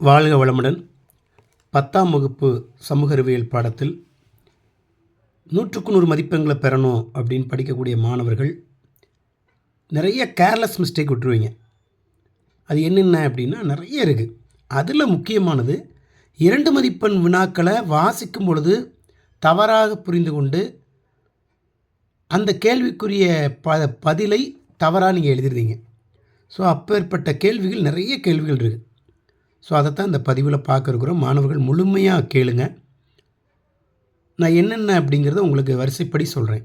வாழ்க வளமுடன். பத்தாம் வகுப்பு சமூக அறிவியல் பாடத்தில் நூற்றுக்கு நூறு மதிப்பெண்களை பெறணும் அப்படின்னு படிக்கக்கூடிய மாணவர்கள் நிறைய கேர்லெஸ் மிஸ்டேக் விட்டுருவீங்க. அது என்னென்ன அப்படின்னா நிறைய இருக்குது அதில் முக்கியமானது இரண்டு மதிப்பெண் வினாக்களை வாசிக்கும் பொழுது தவறாக புரிந்து கொண்டு அந்த கேள்விக்குரிய ப பதிலை தவறாக நீங்கள் எழுதிடுறீங்க ஸோ அப்பேற்பட்ட கேள்விகள் நிறைய கேள்விகள் இருக்குது ஸோ அதைத்தான் இந்த பதிவில் பார்க்குறோம். மாணவர்கள் முழுமையாக கேளுங்க. நான் என்னென்ன அப்படிங்கிறத உங்களுக்கு வரிசைப்படி சொல்கிறேன்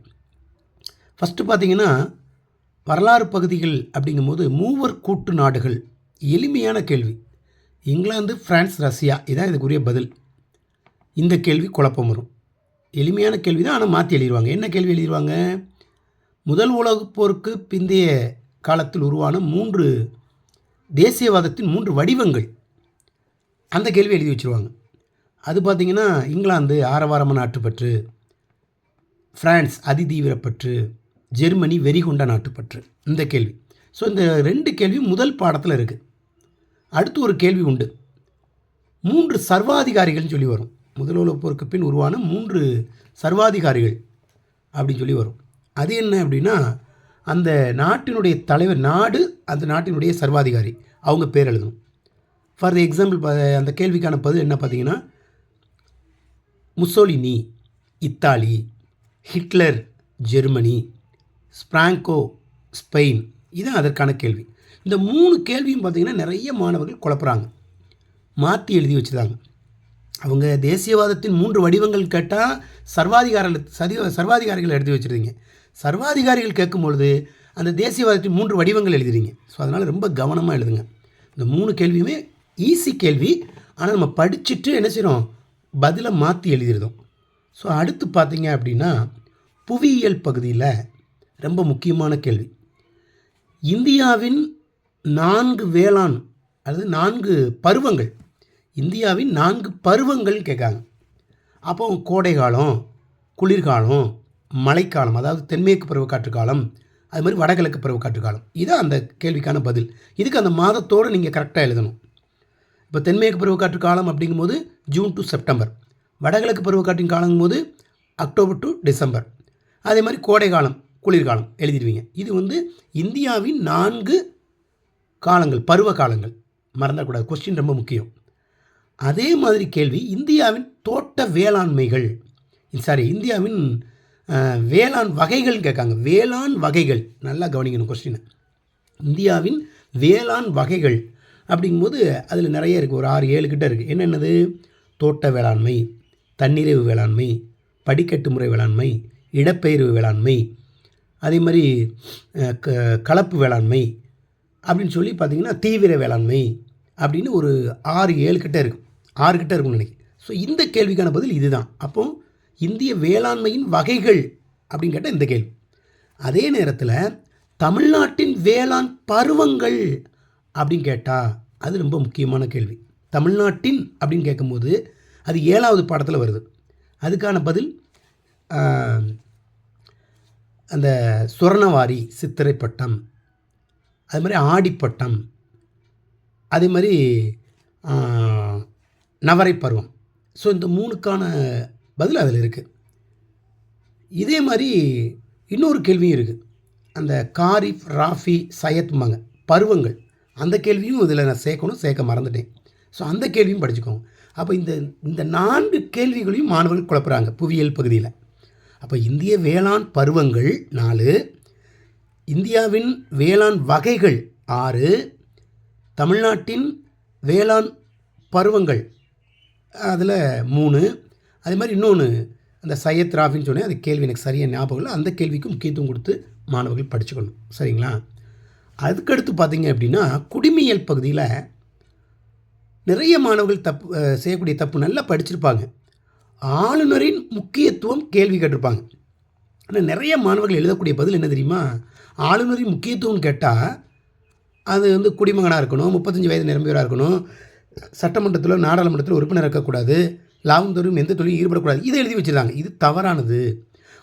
ஃபஸ்ட்டு பார்த்தீங்கன்னா வரலாறு பகுதிகள் அப்படிங்கும்போது மூவர் கூட்டு நாடுகள். எளிமையான கேள்வி. இங்கிலாந்து பிரான்ஸ் ரஷ்யா இதான் இதுக்குரிய பதில். இந்த கேள்வி குழப்பம் வரும். எளிமையான கேள்வி தான் ஆனால் மாற்றி எழுதிடுவாங்க என்ன கேள்வி எழுதிடுவாங்க முதல் உலகப் போருக்கு பிந்தைய காலத்தில் உருவான மூன்று தேசியவாதத்தின் மூன்று வடிவங்கள். அந்த கேள்வி எழுதி வச்சுருவாங்க. அது பார்த்திங்கன்னா இங்கிலாந்து ஆரவாரமான நாட்டுப்பற்று ஃப்ரான்ஸ் அதிதீவிரப்பற்று ஜெர்மனி வெறிகொண்ட நாட்டுப்பற்று இந்த கேள்வி. ஸோ இந்த ரெண்டு கேள்வி முதல் பாடத்தில் இருக்குது அடுத்து ஒரு கேள்வி உண்டு. மூன்று சர்வாதிகாரிகள்னு சொல்லி வரும். முதல் உலகப் போருக்கு பின் உருவான மூன்று சர்வாதிகாரிகள் அப்படின்னு சொல்லி வரும். அது என்ன அப்படின்னா அந்த நாட்டினுடைய தலைவர் நாடு அந்த நாட்டினுடைய சர்வாதிகாரி. அவங்க பேர் எழுதணும். ஃபார் எக்ஸாம்பிள் அந்த கேள்விக்கான பதில் என்ன பார்த்தீங்கன்னா Mussolini Italy Hitler Germany Franco Spain இதுதான் அதற்கான கேள்வி. இந்த மூணு கேள்வியும் பார்த்திங்கன்னா நிறைய மாணவர்கள் குழப்புறாங்க. மாற்றி எழுதி வச்சுதாங்க அவங்க தேசியவாதத்தின் மூன்று வடிவங்கள் கேட்டால் சர்வாதிகாரிகள் சதி சர்வாதிகாரிகள் எழுதி வச்சுருந்தீங்க சர்வாதிகாரிகள் கேட்கும்பொழுது அந்த தேசியவாதத்தின் மூன்று வடிவங்கள் எழுதுறீங்க. ஸோ அதனால் ரொம்ப கவனமாக எழுதுங்க. இந்த மூணு கேள்வியுமே ஈஸி கேள்வி. ஆனால் நம்ம படிச்சுட்டு என்ன செய்கிறோம் பதிலை மாற்றி எழுதிடுதோம் ஸோ அடுத்து பார்த்தீங்க அப்படின்னா புவியியல் பகுதியில் ரொம்ப முக்கியமான கேள்வி. இந்தியாவின் நான்கு வேளாண் அல்லது நான்கு பருவங்கள். இந்தியாவின் நான்கு பருவங்கள் கேட்காங்க. அப்போ கோடை காலம் குளிர்காலம் மழைக்காலம் அதாவது தென்மேற்கு பருவக்காற்று காலம் அது மாதிரி வடகிழக்கு பருவ காலம். இதுதான் அந்த கேள்விக்கான பதில். இதுக்கு அந்த மாதத்தோடு நீங்கள் கரெக்டாக எழுதணும். இப்போ தென்மேற்கு பருவக்காற்று காலம் அப்படிங்கும்போது ஜூன் டு செப்டம்பர். வடகிழக்கு பருவக்காற்றின் காலங்கும்போது அக்டோபர் டு டிசம்பர். அதே மாதிரி கோடை காலம் குளிர்காலம் எழுதிடுவீங்க இது வந்து இந்தியாவின் நான்கு காலங்கள் பருவ காலங்கள். மறந்துடக்கூடாது கொஸ்டின் ரொம்ப முக்கியம். அதே மாதிரி கேள்வி இந்தியாவின் தோட்ட வேளாண்மைகள். சாரி இந்தியாவின் வேளாண் வகைகள் கேட்காங்க. வேளாண் வகைகள். நல்லா கவனிக்கணும் கொஸ்டினை இந்தியாவின் வேளாண் வகைகள். அப்படிங்கும்போது அதில் நிறைய இருக்குது ஒரு ஆறு ஏழு கிட்ட இருக்குது என்னென்னது தோட்ட வேளாண்மை தன்னிறைவு வேளாண்மை படிக்கட்டு முறை வேளாண்மை இடப்பெயர்வு வேளாண்மை அதே மாதிரி க கலப்பு வேளாண்மை அப்படின்னு சொல்லி பார்த்திங்கன்னா தீவிர வேளாண்மை அப்படின்னு ஒரு ஆறு ஏழு கிட்ட இருக்கும் ஆறு கிட்ட இருக்கும்னு நினைக்கிறேன். ஸோ இந்த கேள்விக்கான பதில் இதுதான். அப்போது இந்திய வேளாண்மையின் வகைகள் அப்படின்னு கேட்டால் இந்த கேள்வி. அதே நேரத்தில் தமிழ்நாட்டின் வேளாண் பருவங்கள் அப்படின்னு கேட்டால் அது ரொம்ப முக்கியமான கேள்வி. தமிழ்நாட்டின் அப்படின்னு கேட்கும்போது அது ஏழாவது பாடத்தில் வருது. அதுக்கான பதில் அந்த சுரணவாரி சித்திரை பட்டம் அது மாதிரி ஆடிப்பட்டம் அதே மாதிரி நவரை பருவம். ஸோ இந்த மூணுக்கான பதில் அதில் இருக்குது இதே மாதிரி இன்னொரு கேள்வியும் இருக்குது அந்த காரிஃப் ராஃபி சயத்மாங்க பருவங்கள். அந்த கேள்வியும் இதில் நான் சேர்க்கணும் சேர்க்க மறந்துட்டேன். ஸோ அந்த கேள்வியும் படிச்சுக்கோங்க. அப்போ இந்த இந்த நான்கு கேள்விகளையும் மாணவர்கள் குழப்புறாங்க புவியியல் பகுதியில். அப்போ இந்திய வேளாண் பருவங்கள் நாலு இந்தியாவின் வேளாண் வகைகள் ஆறு தமிழ்நாட்டின் வேளாண் பருவங்கள் அதில் மூணு அதே மாதிரி இன்னொன்று அந்த சையத் ராஃபின்னு சொன்னேன் அது கேள்வி எனக்கு சரியாக ஞாபகம் இல்லை அந்த கேள்விக்கு முக்கியத்துவம் கொடுத்து மாணவர்கள் படிச்சுக்கணும். சரிங்களா? அதுக்கடுத்து பார்த்தீங்க அப்படின்னா குடிமியல் பகுதியில் நிறைய மாணவர்கள் தப்பு செய்யக்கூடிய தப்பு நல்லா படிச்சிருப்பாங்க. ஆளுநரின் முக்கியத்துவம் கேள்வி கேட்டிருப்பாங்க. ஆனால் நிறைய மாணவர்கள் எழுதக்கூடிய பதில் என்ன தெரியுமா? ஆளுநரின் முக்கியத்துவம் கேட்டால் அது வந்து குடிமகனாக இருக்கணும் முப்பத்தஞ்சு வயது நிரம்பியவராக இருக்கணும் சட்டமன்றத்தில் நாடாளுமன்றத்தில் உறுப்பினர் இருக்கக்கூடாது லாபம் தரும் எந்த தொழிலும் ஈடுபடக்கூடாது இதை எழுதி வச்சுருக்காங்க. இது தவறானது.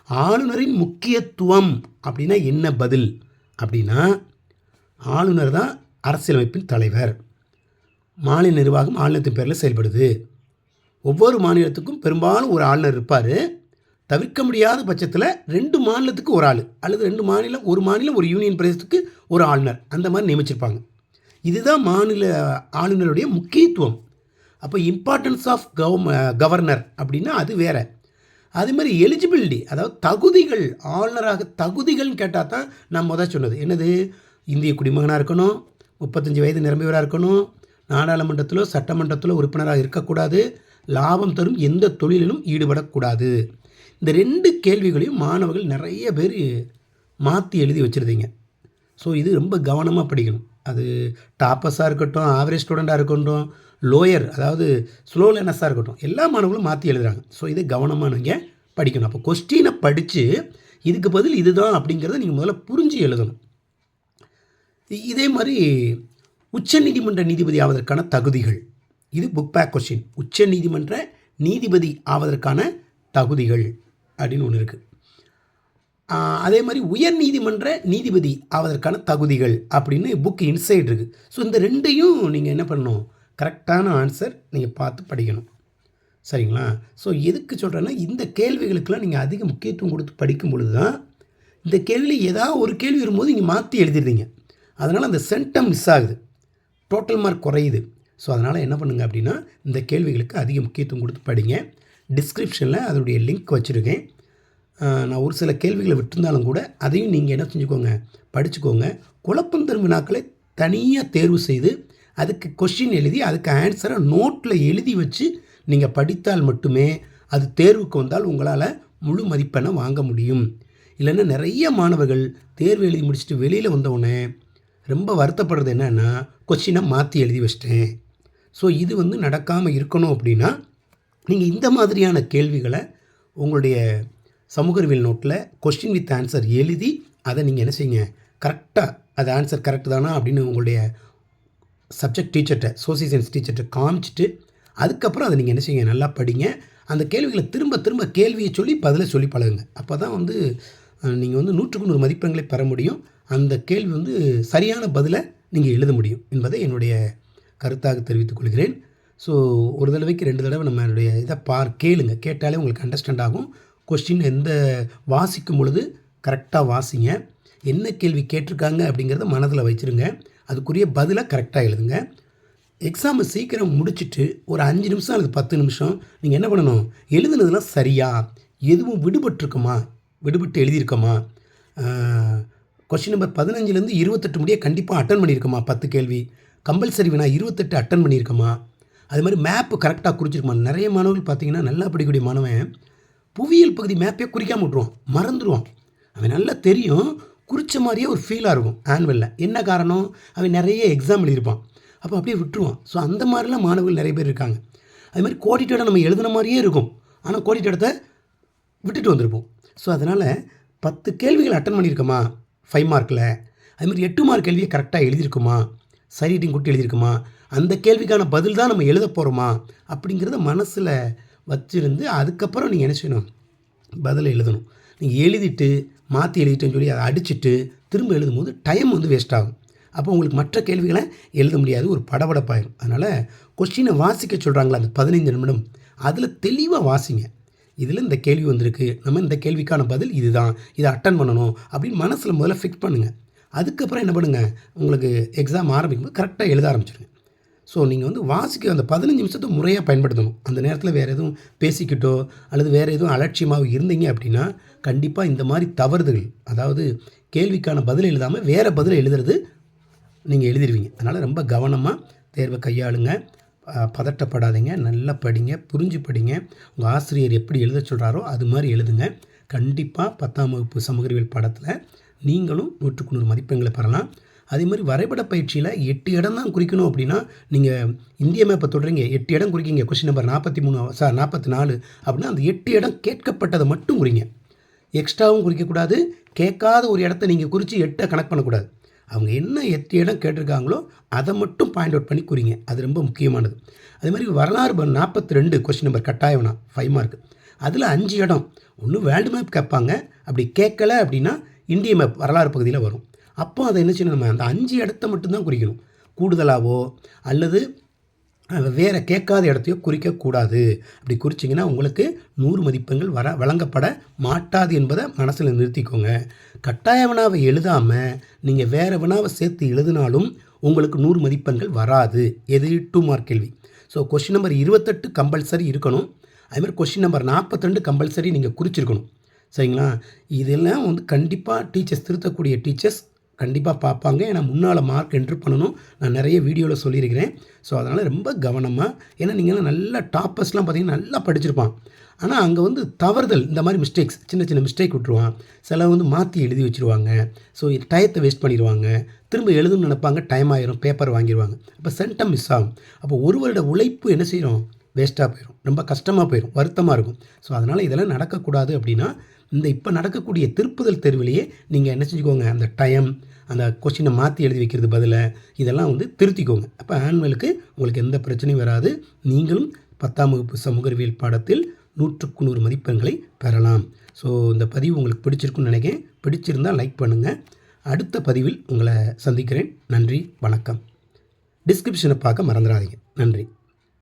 ஆளுநரின் முக்கியத்துவம் அப்படின்னா என்ன பதில்? அப்படின்னா ஆளுநர் தான் அரசியலமைப்பின் தலைவர். மாநில நிர்வாகம் ஆளுநத்தின் பேரில் செயல்படுது. ஒவ்வொரு மாநிலத்துக்கும் பெரும்பாலும் ஒரு ஆளுநர் இருப்பார். தவிர்க்க முடியாத பட்சத்தில் ரெண்டு மாநிலத்துக்கு ஒரு ஆள் அல்லது ரெண்டு மாநிலம் ஒரு மாநிலம் ஒரு யூனியன் பிரதேசத்துக்கு ஒரு ஆளுநர். அந்த மாதிரி நியமிச்சிருப்பாங்க. இதுதான் மாநில ஆளுநருடைய முக்கியத்துவம். அப்போ இம்பார்ட்டன்ஸ் ஆஃப் கவர்ம கவர்னர் அப்படின்னா அது வேற. அதே மாதிரி எலிஜிபிலிட்டி அதாவது தகுதிகள் ஆளுநராக தகுதிகள்னு கேட்டால் தான் நான் முதல் சொன்னது. என்னது? இந்திய குடிமகனாக இருக்கணும் முப்பத்தஞ்சு வயது நிரம்பியவராக இருக்கணும் நாடாளுமன்றத்திலோ சட்டமன்றத்திலோ உறுப்பினராக இருக்கக்கூடாது லாபம் தரும் எந்த தொழிலிலும் ஈடுபடக்கூடாது. இந்த ரெண்டு கேள்விகளையும் மாணவர்கள் நிறைய பேர் மாற்றி எழுதி வச்சுருந்தீங்க. ஸோ இது ரொம்ப கவனமாக படிக்கணும். அது டாப்பஸாக இருக்கட்டும் ஆவரேஜ் ஸ்டூடெண்ட்டாக இருக்கட்டும் லோயர் அதாவது ஸ்லோ லேர்னஸாக இருக்கட்டும் எல்லா மாணவர்களும் மாற்றி எழுதுகிறாங்க ஸோ இது கவனமாக நீங்கள் படிக்கணும். அப்போ கொஸ்டினை படித்து இதுக்கு பதில் இதுதான் அப்படிங்கிறத நீங்கள் முதல்ல புரிஞ்சு எழுதணும். இதே மாதிரி உச்சநீதிமன்ற நீதிபதி ஆவதற்கான தகுதிகள். இது புக் பேக் கொஸ்டின் உச்ச நீதிமன்ற நீதிபதி ஆவதற்கான தகுதிகள் அப்படின்னு ஒன்று இருக்குது அதே மாதிரி உயர் நீதிமன்ற நீதிபதி ஆவதற்கான தகுதிகள் அப்படின்னு புக் இன்சைட் இருக்குது ஸோ இந்த ரெண்டையும் நீங்கள் என்ன பண்ணணும்? கரெக்டான ஆன்சர் நீங்கள் பார்த்து படிக்கணும். சரிங்களா? ஸோ எதுக்கு சொல்கிறேன்னா இந்த கேள்விகளுக்கெல்லாம் நீங்கள் அதிக முக்கியத்துவம் கொடுத்து படிக்கும் பொழுது தான் இந்த கேள்வியில் ஏதாவது ஒரு கேள்வி வரும்போது நீங்கள் மாற்றி எழுதிடுறீங்க. அதனால் அந்த சென்டம் மிஸ் ஆகுது. டோட்டல் மார்க் குறையுது. ஸோ அதனால் என்ன பண்ணுங்க அப்படின்னா இந்த கேள்விகளுக்கு அதிக முக்கியத்துவம் கொடுத்து படிங்க. டிஸ்கிரிப்ஷனில் அதனுடைய லிங்க் வச்சுருக்கேன். நான் ஒரு சில கேள்விகளை விட்டுருந்தாலும் கூட அதையும் நீங்கள் என்ன செஞ்சுக்கோங்க படிச்சுக்கோங்க. குழப்பம் தரும் வினாக்களை தனியாக தேர்வு செய்து அதுக்கு கொஷின் எழுதி அதுக்கு ஆன்சரை நோட்டில் எழுதி வச்சு நீங்கள் படித்தால் மட்டுமே அது தேர்வுக்கு வந்தால் உங்களால் முழு மதிப்பெண்ணை வாங்க முடியும். இல்லைன்னா நிறைய மாணவர்கள் தேர்வு எழுதி முடிச்சுட்டு வெளியில் வந்தவுடனே ரொம்ப வருத்தப்படுறது என்னென்னா கொஸ்டினை மாற்றி எழுதி வச்சிட்டேன். ஸோ இது வந்து நடக்காமல் இருக்கணும் அப்படின்னா நீங்கள் இந்த மாதிரியான கேள்விகளை உங்களுடைய சமூக அறிவியல் நோட்டில் கொஸ்டின் வித் ஆன்சர் எழுதி அதை நீங்கள் என்ன செய்யுங்க? கரெக்டாக அது ஆன்சர் கரெக்ட் தானா அப்படின்னு உங்களுடைய சப்ஜெக்ட் டீச்சர்கிட்ட சோசியல் சயின்ஸ் டீச்சர்கிட்ட காமிச்சிட்டு அதுக்கப்புறம் அதை நீங்கள் என்ன செய்யுங்க? நல்லா படிங்க. அந்த கேள்விகளை திரும்ப திரும்ப கேள்வியை சொல்லி பதிலை சொல்லி பழகுங்க. அப்போ தான் வந்து நீங்கள் வந்து நூற்றுக்கு நூறு மதிப்பெண்களை பெற முடியும். அந்த கேள்வி வந்து சரியான பதிலை நீங்கள் எழுத முடியும் என்பதை என்னுடைய கருத்தாக தெரிவித்துக் கொள்கிறேன். ஸோ ஒரு தடவைக்கு ரெண்டு தடவை நம்ம என்னுடைய இதை பார் கேளுங்க. கேட்டாலே உங்களுக்கு அண்டர்ஸ்டாண்ட் ஆகும். கொஸ்டின் எந்த வாசிக்கும் பொழுது கரெக்டாக வாசிங்க. என்ன கேள்வி கேட்டிருக்காங்க அப்படிங்கிறத மனதில் வச்சுருங்க. அதுக்குரிய பதிலை கரெக்டாக எழுதுங்க. எக்ஸாமை சீக்கிரம் முடிச்சுட்டு ஒரு அஞ்சு நிமிஷம் அல்லது பத்து நிமிஷம் நீங்கள் என்ன பண்ணணும்? எழுதுனதுலாம் சரியா? எதுவும் விடுபட்டிருக்குமா? விடுபட்டு எழுதியிருக்கோமா? கொஸ்டின் நம்பர் பதினஞ்சுலேருந்து இருபத்தெட்டு முடிய கண்டிப்பாக அட்டன் பண்ணியிருக்கோமா? பத்து கேள்வி. கம்பல்சரி வினா இருபத்தெட்டு அட்டன் பண்ணியிருக்கோமா? அது மாதிரி மேப்பு கரெக்டாக குறிச்சிருக்குமா? நிறைய மாணவர்கள் பார்த்தீங்கன்னா நல்லா படிக்கக்கூடிய மாணவன். புவியியல் பகுதி மேப்பே குறிக்காம விட்ருவான் மறந்துடுவான் அவன் நல்லா தெரியும். குறித்த மாதிரியே ஒரு ஃபீலாக இருக்கும் ஆனுவலில் என்ன காரணம்? அவன் நிறைய எக்ஸாம் எழுதியிருப்பான். அப்போ அப்படியே விட்டுருவான். ஸோ அந்த மாதிரிலாம் மாணவர்கள் நிறைய பேர் இருக்காங்க. அது மாதிரி கோடிட்டோட நம்ம எழுதின மாதிரியே இருக்கும். ஆனால் கோடிட்டோடத்தை விட்டுட்டு வந்திருப்போம். ஸோ அதனால் பத்து கேள்விகள் அட்டன் பண்ணியிருக்கோமா? ஃபைவ் மார்க்கில் அதுமாதிரி எட்டு மார்க் கேள்வியை கரெக்டாக எழுதியிருக்குமா? ரீட்டிங் கொடுத்து எழுதியிருக்குமா? அந்த கேள்விக்கான பதில் தான் நம்ம எழுத போகிறோமா அப்படிங்கிறத மனசில் வச்சுருந்து அதுக்கப்புறம் நீங்கள் என்ன செய்யணும்? பதிலை எழுதணும். நீங்கள் எழுதிட்டு மாற்றி எழுதிட்டேன்னு சொல்லி அதை அடிச்சுட்டு திரும்ப எழுதும்போது டைம் வந்து வேஸ்ட் ஆகும். அப்போ உங்களுக்கு மற்ற கேள்விகளை எழுத முடியாது. ஒரு படபடப்பாயிரும். அதனால் கொஸ்டினை வாசிக்க சொல்கிறாங்களா அந்த பதினைந்து நிமிடம்? அதில் தெளிவாக வாசிங்க. இதில் இந்த கேள்வி வந்திருக்கு. நம்ம இந்த கேள்விக்கான பதில் இதுதான். இதை அட்டன் பண்ணணும் அப்படின்னு மனசில் முதல்ல ஃபிக்ஸ் பண்ணுங்கள் அதுக்கப்புறம் என்ன பண்ணுங்கள் உங்களுக்கு எக்ஸாம் ஆரம்பிக்கும்போது கரெக்டாக எழுத ஆரம்பிச்சிருங்க. ஸோ நீங்கள் வந்து வாசிக்க அந்த பதினஞ்சு நிமிஷத்தை முறையாக பயன்படுத்தணும். அந்த நேரத்தில் வேறு எதுவும் பேசிக்கிட்டோ அல்லது வேறு எதுவும் அலட்சியமாக இருந்தீங்க அப்படின்னா கண்டிப்பாக இந்த மாதிரி தவறுதல் அதாவது கேள்விக்கான பதில் எழுதாமல் வேறு பதில் எழுதுறது நீங்கள் எழுதிடுவீங்க அதனால் ரொம்ப கவனமாக தேர்வை கையாளுங்க. பதட்டப்படாதீங்க நல்லா படிங்க புரிஞ்சு படிங்க. உங்கள் ஆசிரியர் எப்படி எழுத சொல்கிறாரோ அது மாதிரி எழுதுங்க. கண்டிப்பாக பத்தாம் வகுப்பு சமூக அறிவியல் பாடத்தில் நீங்களும் நூற்றுக்கு நூறு மதிப்பெண்களை பெறலாம். அதே மாதிரி வரைபட பயிற்சியில் எட்டு இடம் தான் குறிக்கணும் அப்படின்னா நீங்கள் இந்திய மேப்பை தொடுறீங்க எட்டு இடம் குறிக்கிங்க. கொஸ்டின் நம்பர் நாற்பத்தி மூணு சார் நாற்பத்தி நாலு அப்படின்னா அந்த எட்டு இடம் கேட்கப்பட்டதை மட்டும் குறிங்க. எக்ஸ்ட்ராவும் குறிக்கக்கூடாது. கேட்காத ஒரு இடத்த நீங்கள் குறித்து எட்டை கனெக்ட் பண்ணக்கூடாது. அவங்க என்ன எத்தனை இடம் கேட்டிருக்காங்களோ அதை மட்டும் பாயிண்ட் அவுட் பண்ணி குறிங்க. அது ரொம்ப முக்கியமானது. அதே மாதிரி வரலாறு நாற்பத்தி ரெண்டு கொஸ்டின் நம்பர் கட்டாயம்னா ஃபைவ் மார்க் அதில் அஞ்சு இடம். ஒன்று வேர்ல்டு மேப் கேட்பாங்க. அப்படி கேட்கல அப்படின்னா இந்திய மேப் வரலாறு பகுதியில் வரும். அப்போ அதை என்ன செய்யணும் நம்ம? அந்த அஞ்சு இடத்த மட்டும்தான் குறிக்கணும். கூடுதலாவோ அல்லது வேற கேட்காத இடத்தையோ குறிக்கக்கூடாது. அப்படி குறிச்சிங்கன்னா உங்களுக்கு நூறு மதிப்பெண்கள் வர வழங்கப்பட மாட்டாது என்பதை மனசில் நிறுத்திக்கோங்க. கட்டாய வினாவை எழுதாமல் நீங்கள் வேறு வினாவை சேர்த்து எழுதினாலும் உங்களுக்கு நூறு மதிப்பெண்கள் வராது. எது? டூ மார்க் கேள்வி. ஸோ கொஷின் நம்பர் இருபத்தெட்டு கம்பல்சரி இருக்கணும். அதுமாதிரி கொஷின் நம்பர் நாற்பத்திரெண்டு கம்பல்சரி நீங்கள் குறிச்சிருக்கணும். சரிங்களா? இதெல்லாம் வந்து கண்டிப்பாக டீச்சர்ஸ் திருத்தக்கூடிய டீச்சர்ஸ் கண்டிப்பாக பார்ப்பாங்க. ஏன்னா முன்னால் மார்க் என்ட்ரு பண்ணணும். நான் நிறைய வீடியோவில் சொல்லியிருக்கிறேன். ஸோ அதனால் ரொம்ப கவனமாக ஏன்னா நீங்களாம் நல்ல டாப்பர்ஸ்லாம் பார்த்தீங்கன்னா நல்லா படிச்சிருப்பான். ஆனால் அங்கே வந்து தவறுதல் இந்த மாதிரி மிஸ்டேக்ஸ் சின்ன சின்ன மிஸ்டேக் விட்ருவான் சில வந்து மாற்றி எழுதி வச்சுருவாங்க. ஸோ டயத்தை வேஸ்ட் பண்ணிடுவாங்க. திரும்ப எழுதுன்னு நினைப்பாங்க. டைம் ஆயிரும். பேப்பர் வாங்கிடுவாங்க. அப்போ சென்டம் மிஸ் ஆகும். அப்போ ஒரு வருட உழைப்பு என்ன செய்கிறோம் வேஸ்ட்டாக போயிடும் ரொம்ப கஷ்டமாக போயிடும் வருத்தமாக இருக்கும். ஸோ அதனால் இதெல்லாம் நடக்கக்கூடாது அப்படின்னா இந்த இப்போ நடக்கக்கூடிய திருப்புதல் தேர்விலேயே நீங்கள் என்ன செஞ்சுக்கோங்க அந்த டைம் அந்த கொஷினை மாற்றி எழுதி வைக்கிறது பதிலாக இதெல்லாம் வந்து திருத்திக்கோங்க. அப்போ ஆனுவலுக்கு உங்களுக்கு எந்த பிரச்சனையும் வராது. நீங்களும் பத்தாம் வகுப்பு சமூக அறிவியல் பாடத்தில் நூற்றுக்கு நூறு மதிப்பெண்களை பெறலாம். ஸோ இந்த பதிவு உங்களுக்கு பிடிச்சிருக்குன்னு நினைக்கிறேன். பிடிச்சிருந்தால் லைக் பண்ணுங்கள் அடுத்த பதிவில் உங்களை சந்திக்கிறேன். நன்றி வணக்கம். டிஸ்கிரிப்ஷனை பார்க்க மறந்துடாதீங்க. நன்றி.